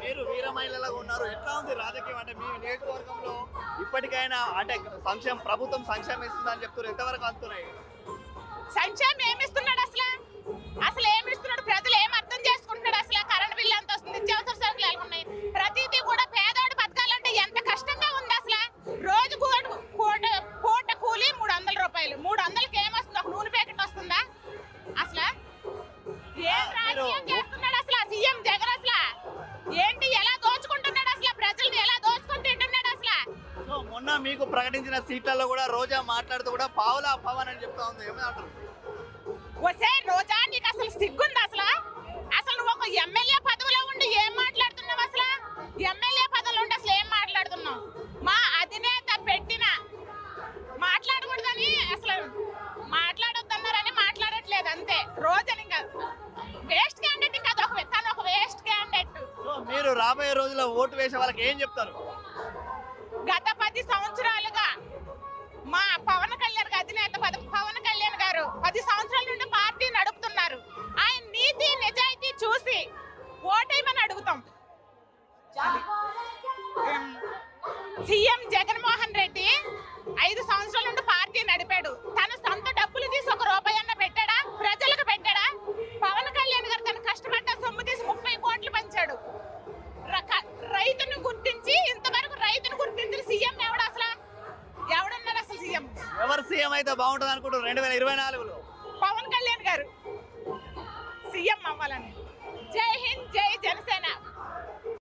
మీరు వీర మహిళలాగా ఉన్నారు. ఎట్లా ఉంది రాజకీయం? అంటే మీ నియోజకవర్గంలో ఇప్పటికైనా అంటే సంక్షేమ ప్రభుత్వం సంక్షేమం ఇస్తుందని చెప్తున్నారు. ఎంతవరకు అంటున్నాయి సంక్షేమం ఏమి ఇస్తున్నాడు అసలు? అసలు ఏమి మీకు ప్రకటించిన సీట్లలో కూడా రోజా మాట్లాడుతూ కూడా పావులా పవన్ అని చెప్తా ఉంది. ఏమంటారు? వసే రోజా నీకు అసలు సిగ్గుంది అసలు? అసలు నువ్వు ఒక ఎమ్మెల్యే పదవిలో ఉండి ఏం మాట్లాడుతున్నావు అసలు? ఎమ్మెల్యే పదవిలో ఉండి అసలు ఏం మాట్లాడుతున్నావు? మా అధినేత పెట్టిన మాట్లాడకూడదని అసలు మాట్లాడొద్దన్నారని మాట్లాడట్లేదు అంతే. రోజని ఇంకా వేస్ట్ క్యాండిడేట్ ఇంకా ఒక తను ఒక వేస్ట్ క్యాండిడేట్ మీరు రాబోయే రోజుల్లో ఓటు వేసే వాళ్ళకి ఏం చెప్తారు? గత పది సంవత్సరాలుగా మా పవన్ కళ్యాణ్ గారి అధినేత పద- పవన్ కళ్యాణ్ గారు పది సంవత్సరాల నుండి పార్టీ నడుపుతున్నారు. ఆయన నీతి నిజాయితీ చూసి ఓటేయమని అడుగుతాం. సీఎం జగన్మోహన్ రెడ్డి ఐదు సంవత్సరాల నుండి అయితే బాగుంటుంది అనుకుంటారు రెండు వేల ఇరవై నాలుగులో. పవన్ కళ్యాణ్ గారు. సీఎం అవ్వాలని. జై హింద్ జై